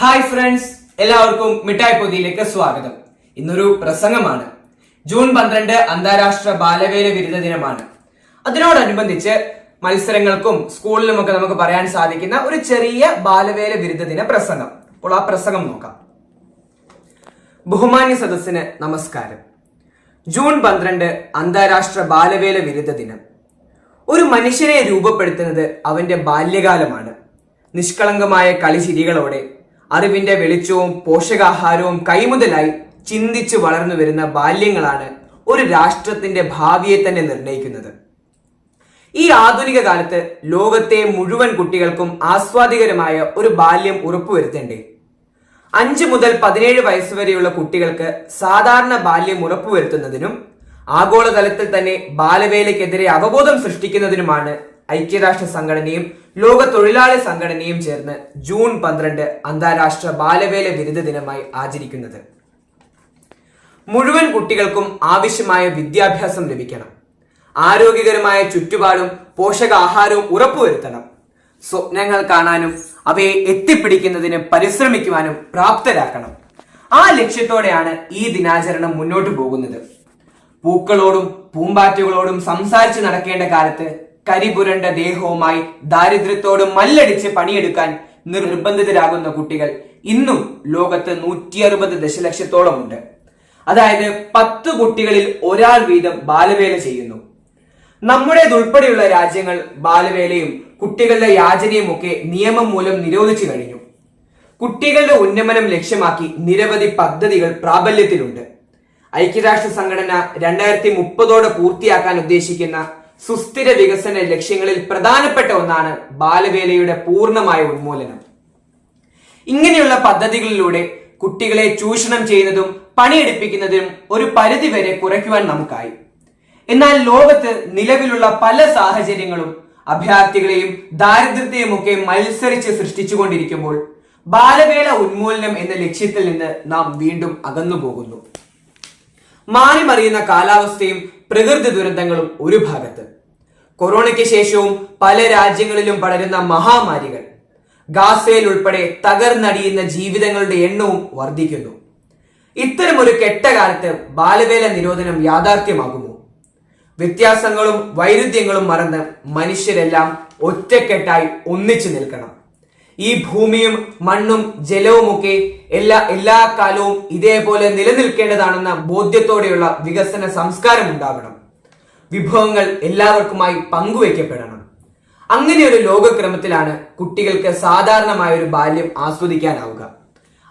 Hi friends എല്ലാവർക്കും മിഠായി പൊതിയിലേക്ക് സ്വാഗതം. ഇന്നൊരു പ്രസംഗമാണ്. ജൂൺ പന്ത്രണ്ട് അന്താരാഷ്ട്ര ബാലവേല വിരുദ്ധ ദിനമാണ്. അതിനോടനുബന്ധിച്ച് മത്സരങ്ങൾക്കും സ്കൂളിലുമൊക്കെ നമുക്ക് പറയാൻ സാധിക്കുന്ന ഒരു ചെറിയ ബാലവേല വിരുദ്ധ ദിന പ്രസംഗം. അപ്പോൾ ആ പ്രസംഗം നോക്കാം. ബഹുമാന്യ സദസ്സിന് നമസ്കാരം. ജൂൺ പന്ത്രണ്ട് അന്താരാഷ്ട്ര ബാലവേല വിരുദ്ധ ദിനം. ഒരു മനുഷ്യനെ രൂപപ്പെടുത്തുന്നത് അവന്റെ ബാല്യകാലമാണ്. നിഷ്കളങ്കമായ കളിചിരികളോടെ അറിവിന്റെ വെളിച്ചവും പോഷകാഹാരവും കൈമുതലായി ചിന്തിച്ചു വളർന്നു വരുന്ന ബാല്യങ്ങളാണ് ഒരു രാഷ്ട്രത്തിന്റെ ഭാവിയെ തന്നെ നിർണയിക്കുന്നത് ഈ ആധുനിക കാലത്ത് ലോകത്തെ മുഴുവൻ കുട്ടികൾക്കും ആസ്വാദികരമായ ഒരു ബാല്യം ഉറപ്പുവരുത്തേണ്ടേ അഞ്ച് മുതൽ പതിനേഴ് വയസ്സുവരെയുള്ള കുട്ടികൾക്ക് സാധാരണ ബാല്യം ഉറപ്പുവരുത്തുന്നതിനും ആഗോളതലത്തിൽ തന്നെ ബാലവേലയ്ക്കെതിരെ അവബോധം സൃഷ്ടിക്കുന്നതിനുമാണ് ഐക്യരാഷ്ട്ര സംഘടനയും ലോക തൊഴിലാളി സംഘടനയും ചേർന്ന് ജൂൺ പന്ത്രണ്ട് അന്താരാഷ്ട്ര ബാലവേല വിരുദ്ധ ദിനമായി ആചരിക്കുന്നത്. മുഴുവൻ കുട്ടികൾക്കും ആവശ്യമായ വിദ്യാഭ്യാസം ലഭിക്കണം. ആരോഗ്യകരമായ ചുറ്റുപാടും പോഷകാഹാരവും ഉറപ്പുവരുത്തണം. സ്വപ്നങ്ങൾ കാണാനും അവയെ എത്തിപ്പിടിക്കുന്നതിന് പരിശ്രമിക്കുവാനും പ്രാപ്തരാക്കണം. ആ ലക്ഷ്യത്തോടെയാണ് ഈ ദിനാചരണം മുന്നോട്ടു പോകുന്നത്. പൂക്കളോടും പൂമ്പാറ്റുകളോടും സംസാരിച്ച് നടക്കേണ്ട കാലത്ത് കരിപുരണ്ട ദേഹവുമായി ദാരിദ്ര്യത്തോട് മല്ലടിച്ച് പണിയെടുക്കാൻ നിർബന്ധിതരാകുന്ന കുട്ടികൾ ഇന്നും ലോകത്ത് നൂറ്റി അറുപത് ദശലക്ഷത്തോളമുണ്ട് അതായത് പത്ത് കുട്ടികളിൽ ഒരാൾ വീതം ബാലവേല ചെയ്യുന്നു. നമ്മുടേതുൾപ്പെടെയുള്ള രാജ്യങ്ങൾ ബാലവേലയും കുട്ടികളുടെ യാചനയും ഒക്കെ നിയമം മൂലം നിരോധിച്ചു കഴിഞ്ഞു. കുട്ടികളുടെ ഉന്നമനം ലക്ഷ്യമാക്കി നിരവധി പദ്ധതികൾ പ്രാബല്യത്തിലുണ്ട്. ഐക്യരാഷ്ട്ര സംഘടന രണ്ടായിരത്തി മുപ്പതോടെ പൂർത്തിയാക്കാൻ ഉദ്ദേശിക്കുന്ന സുസ്ഥിര വികസന ലക്ഷ്യങ്ങളിൽ പ്രധാനപ്പെട്ട ഒന്നാണ് ബാലവേലയുടെ പൂർണമായ ഉന്മൂലനം. ഇങ്ങനെയുള്ള പദ്ധതികളിലൂടെ കുട്ടികളെ ചൂഷണം ചെയ്യുന്നതും പണിയെടുപ്പിക്കുന്നതും ഒരു പരിധിവരെ കുറയ്ക്കുവാൻ നമുക്കായി. എന്നാൽ ലോകത്ത് നിലവിലുള്ള പല സാഹചര്യങ്ങളും അഭയാർത്ഥികളെയും ദാരിദ്ര്യത്തെയും ഒക്കെ മത്സരിച്ച് സൃഷ്ടിച്ചുകൊണ്ടിരിക്കുമ്പോൾ ബാലവേല ഉന്മൂലനം എന്ന ലക്ഷ്യത്തിൽ നിന്ന് നാം വീണ്ടും അകന്നു പോകുന്നു മാറിമറിയുന്ന കാലാവസ്ഥയും പ്രകൃതി ദുരന്തങ്ങളും ഒരു ഭാഗത്ത്. കൊറോണയ്ക്ക് ശേഷവും പല രാജ്യങ്ങളിലും പടരുന്ന മഹാമാരികൾ ഗാസയിൽ ഉൾപ്പെടെ തകർന്നടിയുന്ന ജീവിതങ്ങളുടെ എണ്ണവും വർദ്ധിക്കുന്നു. ഇത്തരമൊരു കെട്ടകാലത്ത് ബാലവേല നിരോധനം യാഥാർത്ഥ്യമാകുമോ? വ്യത്യാസങ്ങളും വൈരുദ്ധ്യങ്ങളും മറന്ന് മനുഷ്യരെല്ലാം ഒറ്റക്കെട്ടായി ഒന്നിച്ചു നിൽക്കണം. ഈ ഭൂമിയും മണ്ണും ജലവുമൊക്കെ എല്ലാ എല്ലാ കാലവും ഇതേപോലെ നിലനിൽക്കേണ്ടതാണെന്ന ബോധ്യത്തോടെയുള്ള വികസന സംസ്കാരം ഉണ്ടാകണം വിഭവങ്ങൾ എല്ലാവർക്കുമായി പങ്കുവയ്ക്കപ്പെടണം. അങ്ങനെ ഒരു ലോകക്രമത്തിലാണ് കുട്ടികൾക്ക് സാധാരണമായ ഒരു ബാല്യം ആസ്വദിക്കാനാവുക.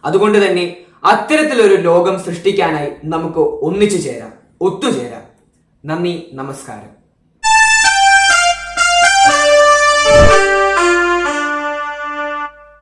അതുകൊണ്ട് തന്നെ അത്തരത്തിലൊരു ലോകം സൃഷ്ടിക്കാനായി നമുക്ക് ഒന്നിച്ചു ചേരാം ഒത്തുചേരാം. നന്ദി നമസ്കാരം.